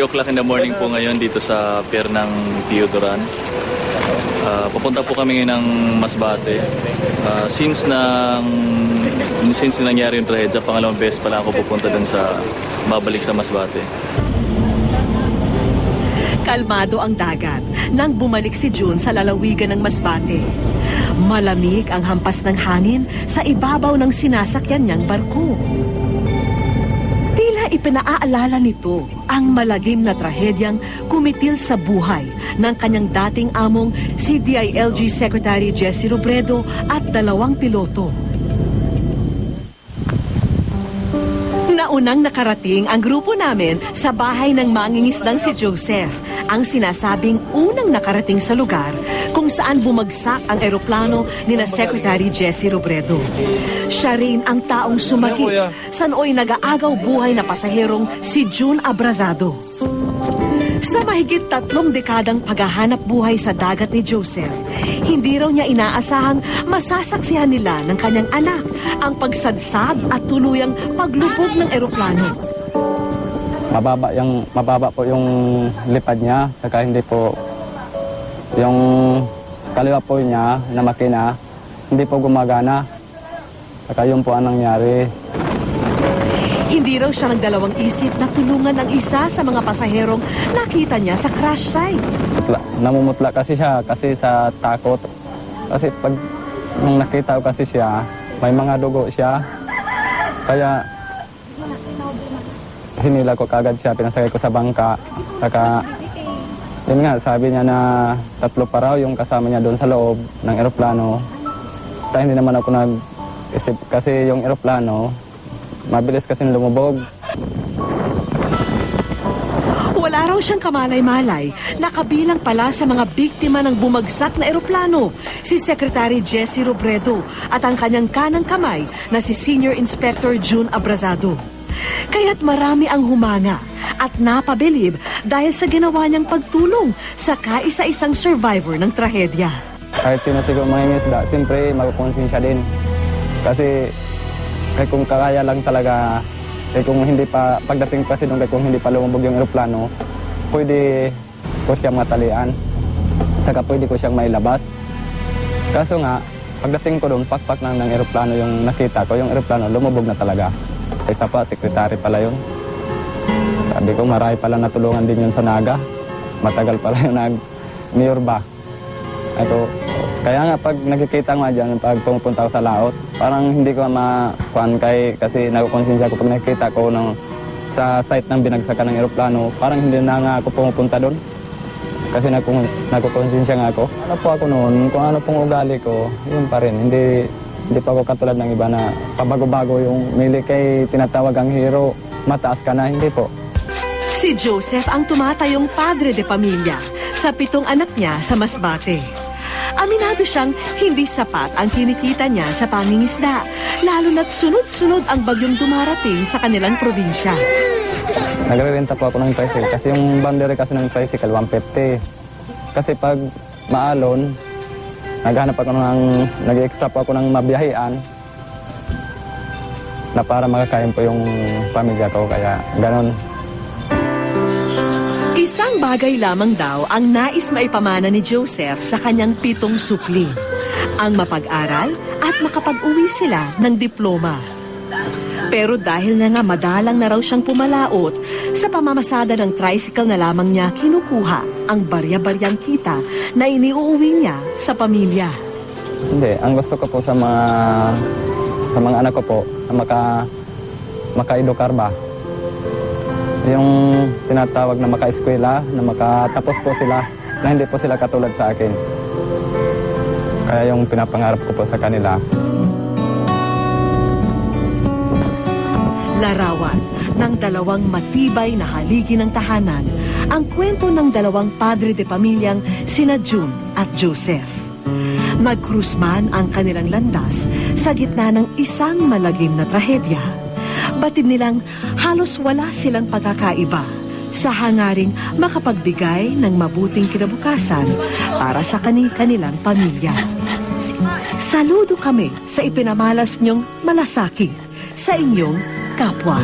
3 o'clock in the morning po ngayon dito sa pier ng Teodoran. Ah, pupunta po kami ng Masbate. Ah, since nang since nangyari yung trahedya, pangalawang beses pa lang ako pupunta dun sa babalik sa Masbate. Kalmado ang dagat nang bumalik si June sa lalawigan ng Masbate. Malamig ang hampas ng hangin sa ibabaw ng sinasakyan niyang barko. Ipinaaalala nito ang malagim na trahedyang kumitil sa buhay ng kanyang dating among si DILG Secretary Jesse Robredo at dalawang piloto. Naunang nakarating ang grupo namin sa bahay ng mangingisdang si Joseph, ang sinasabing unang nakarating sa lugar kung saan bumagsak ang eroplano ni na Secretary Jesse Robredo. Siya rin ang taong sumagip sa nooy nag-aagaw buhay na pasaherong si June Abrazado. Sa mahigit tatlong dekadang paghahanap buhay sa dagat ni Joseph, hindi raw niya inaasahang masasaksihan nila ng kanyang anak ang pagsadsad at tuluyang paglubog ng eroplano. mababa yung mababa po yung lipad niya saka hindi po yung kaliwa po niya na makina hindi po gumagana saka yun po ang nangyari Hindi raw siya nagdalawang isip na tulungan ang isa sa mga pasaherong nakita niya sa crash site. Mutla, namumutla kasi siya kasi sa takot. Kasi pag nung nakita ko kasi siya may mga dugo siya. Kaya hinila ko kagad siya pinasakay ko sa bangka. Saka yun nga sabi niya na tatlo pa raw yung kasama niya doon sa loob ng eroplano. Kaya hindi naman ako nag isip kasi yung eroplano mabilis kasi lumubog Wala raw siyang kamalay-malay na kabilang pala sa mga biktima ng bumagsak na eroplano, si Secretary Jesse Robredo at ang kanyang kanang kamay na si Senior Inspector June Abrazado. Kaya't marami ang humanga at napabilib dahil sa ginawa niyang pagtulong sa kaisa-isang survivor ng trahedya. kahit sino siguro mangingisda, siyempre magkukonsensya din. Kasi kahit kung kakaya lang talaga, kahit kung hindi pa, pagdating kasi doon, kahit kung hindi pa lumubog yung aeroplano, pwede ko siyang matalian. Saka pwede ko siyang mailabas. Kaso nga, pagdating ko doon, pakpak lang ng aeroplano yung nakita ko, yung aeroplano lumubog na talaga. Isa pa, sekretary pala yun. Sabi ko, marami pala natulungan din yun sa Naga. Matagal pala yung nag-mayor ba. Ito, kaya nga pag nakikita nga dyan, pag pumupunta ako sa laot, parang hindi ko makuhan kay kasi nagkukonsensya ko pag nakikita ko ng, sa site ng binagsakan ng eroplano, parang hindi na nga ako pumupunta doon. Kasi nagkukonsensya nga ako. Ano po ako noon, kung ano pong ugali ko, yun pa rin. Hindi, hindi pa ako katulad ng iba na pabago-bago yung mili kay tinatawag ang hero, mataas ka na, hindi po. Si Joseph ang tumatayong padre de pamilya sa pitong anak niya sa Masbate. Aminado siyang hindi sapat ang kinikita niya sa pangingisda, lalo na't sunod-sunod ang bagyong dumarating sa kanilang probinsya. Nagre-renta po ako ng tricycle kasi yung boundary kasi ng tricycle 150. Kasi pag maalon, naghanap ako ng, nag-extra po ako ng mabiyahian na para makakain po yung pamilya ko. Kaya ganon. Isang bagay lamang daw ang nais maipamana ni Joseph sa kanyang pitong supli. Ang mapag-aral at makapag-uwi sila ng diploma. Pero dahil na nga madalang na raw siyang pumalaot, sa pamamasada ng tricycle na lamang niya kinukuha ang barya-baryang kita na iniuuwi niya sa pamilya. Hindi, ang gusto ko po sa mga sa mga anak ko po na maka makaedukar ba. Yung tinatawag na maka-eskwela, na makatapos po sila, na hindi po sila katulad sa akin. Kaya yung pinapangarap ko po sa kanila, Larawan ng dalawang matibay na haligi ng tahanan ang kwento ng dalawang padre de pamilyang sina June at Joseph. Nagkrus man ang kanilang landas sa gitna ng isang malagim na trahedya. Batid nilang halos wala silang pagkakaiba sa hangaring makapagbigay ng mabuting kinabukasan para sa kani-kanilang pamilya. Saludo kami sa ipinamalas niyong malasakit sa inyong kapwa.